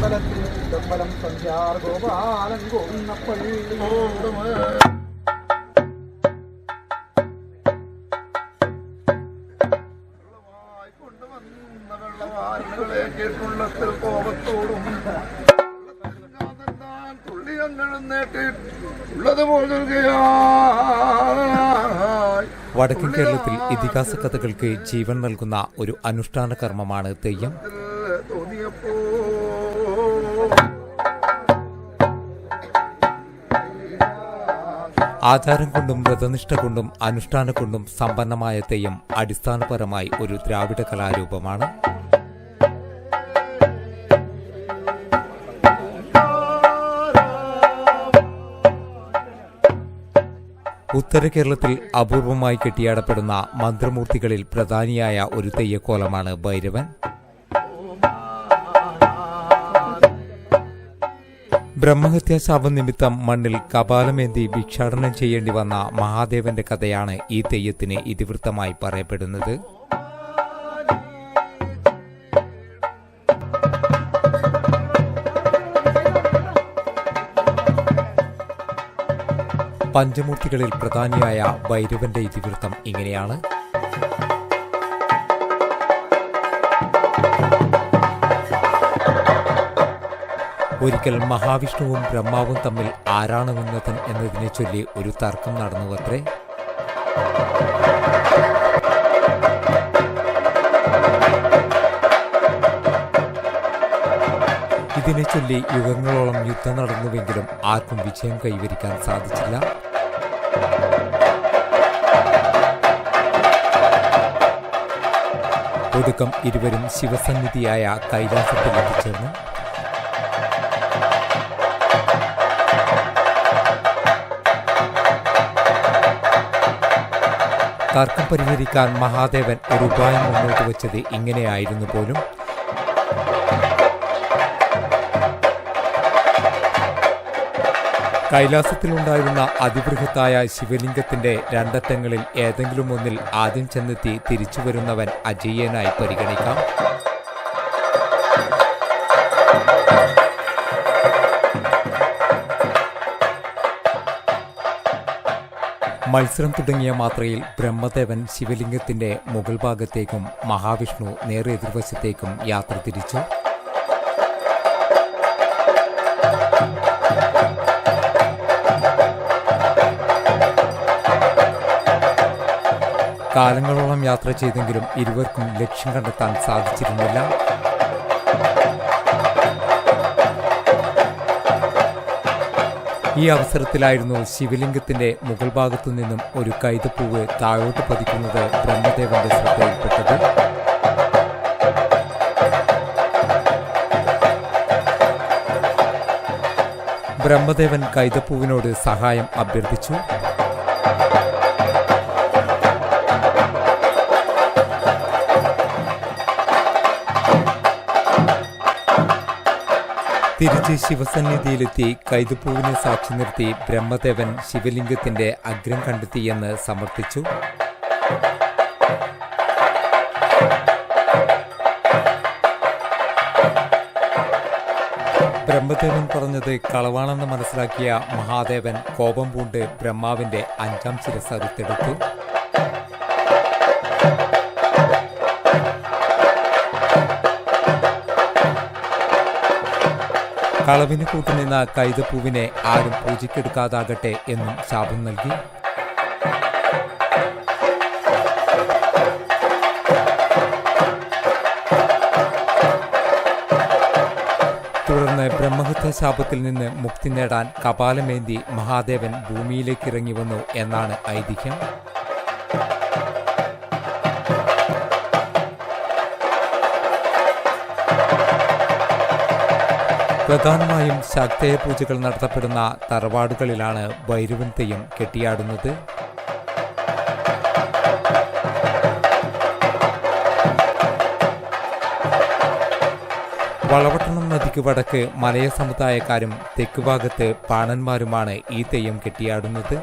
അമ്പലത്തിൽ ഗോപാലൻ കേട്ടുള്ളത്തിൽ കോപത്തോടും. വടക്കൻ കേരളത്തിൽ ഇതിഹാസ കഥകൾക്ക് ജീവൻ നൽകുന്ന ഒരു അനുഷ്ഠാന കർമ്മമാണ് തെയ്യം. തോന്നിയപ്പോ ആചാരം കൊണ്ടും വ്രതനിഷ്ഠ കൊണ്ടും അനുഷ്ഠാന കൊണ്ടും സമ്പന്നമായ തെയ്യം അടിസ്ഥാനപരമായി ഒരു ദ്രാവിഡ കലാരൂപമാണ്. ഉത്തര കേരളത്തിൽ അപൂർവമായി കെട്ടിയാടപ്പെടുന്ന മന്ത്രമൂർത്തികളിൽ പ്രധാനിയായ ഒരു തെയ്യക്കോലമാണ് ഭൈരവൻ. ബ്രഹ്മഹത്യാ ശാപം നിമിത്തം മണ്ണിൽ കപാലമേന്തി ഭിക്ഷാടനം ചെയ്യേണ്ടി വന്ന മഹാദേവന്റെ കഥയാണ് ഈ തെയ്യത്തിന് ഇതിവൃത്തമായി പറയപ്പെടുന്നത്. പഞ്ചമൂർത്തികളിൽ പ്രധാനിയായ ഭൈരവന്റെ ഇതിവൃത്തം ഇങ്ങനെയാണ്. ഒരിക്കൽ മഹാവിഷ്ണുവും ബ്രഹ്മാവും തമ്മിൽ ആരാണ് ഉന്നതൻ എന്നതിനെ ചൊല്ലി ഒരു തർക്കം നടന്നുവത്രേ? ഇതിനെ ചൊല്ലി യുഗങ്ങളോളം യുദ്ധം നടന്നുവെങ്കിലും ആർക്കും വിജയം കൈവരിക്കാൻ സാധിച്ചില്ല. ഒടുക്കം ഇരുവരും ശിവസന്നിധിയായ കൈലാസത്തിൽ എത്തിച്ചേർന്നു തർക്കം പരിഹരിക്കാൻ മഹാദേവൻ ഒരു ഉപായം മുന്നോട്ട് വെച്ചത് ഇങ്ങനെയായിരുന്നു പോലും. കൈലാസത്തിലുണ്ടായിരുന്ന അതിബൃഹത്തായ ശിവലിംഗത്തിന്റെ രണ്ടറ്റങ്ങളിൽ ഏതെങ്കിലും ഒന്നിൽ ആദ്യം ചെന്നെത്തി തിരിച്ചു വരുന്നവൻ അജയ്യനായി പരിഗണിക്കാം. മത്സരം തുടങ്ങിയ മാത്രയിൽ ബ്രഹ്മദേവൻ ശിവലിംഗത്തിന്റെ മുകൾ ഭാഗത്തേക്കും മഹാവിഷ്ണു നേരെ എതിർവശത്തേക്കും യാത്ര തിരിച്ചു. കാലങ്ങളോളം യാത്ര ചെയ്തെങ്കിലും ഇരുവർക്കും ലക്ഷ്യം കണ്ടെത്താൻ സാധിച്ചിരുന്നില്ല. ഈ അവസരത്തിലായിരുന്നു ശിവലിംഗത്തിന്റെ മുകൾ ഭാഗത്തു നിന്നും ഒരു കൈതപ്പൂവ് താഴോട്ട് പതിക്കുന്നത് ബ്രഹ്മദേവന്റെ ശ്രദ്ധയിൽപ്പെട്ടത്. ബ്രഹ്മദേവൻ കൈതപ്പൂവിനോട് സഹായം അഭ്യർത്ഥിച്ചു. തിരിച്ച് ശിവസന്നിധിയിലെത്തി കൈതുപ്പൂവിനെ സാക്ഷി നിർത്തി ബ്രഹ്മദേവൻ ശിവലിംഗത്തിന്റെ അഗ്രം കണ്ടെത്തിയെന്ന് സമർത്ഥിച്ചു. ബ്രഹ്മദേവൻ പറഞ്ഞത് കളവാണെന്ന് മനസ്സിലാക്കിയ മഹാദേവൻ കോപം പൂണ്ട് ബ്രഹ്മാവിന്റെ അഞ്ചാം ശിരസ് അറുത്തെടുത്തു കളവിന് കൂട്ടുനിന്ന കൈതപ്പൂവിനെ ആരും പൂജിക്കെടുക്കാതാകട്ടെ എന്നും ശാപം നൽകി. തുടർന്ന് ബ്രഹ്മഹത്യ ശാപത്തിൽ നിന്ന് മുക്തി നേടാൻ കപാലമേന്തി മഹാദേവൻ ഭൂമിയിലേക്ക് ഇറങ്ങി വന്നു എന്നാണ് ഐതിഹ്യം. പ്രധാനമായും ശാക്തേയ പൂജകൾ നടത്തപ്പെടുന്ന തറവാടുകളിലാണ് ഭൈരവൻ തെയ്യം കെട്ടിയാടുന്നത്. വളവട്ടണം നദിക്ക് വടക്ക് മലയ സമുദായക്കാരും തെക്ക് ഭാഗത്ത് പാണന്മാരുമാണ് ഈ തെയ്യം കെട്ടിയാടുന്നത്.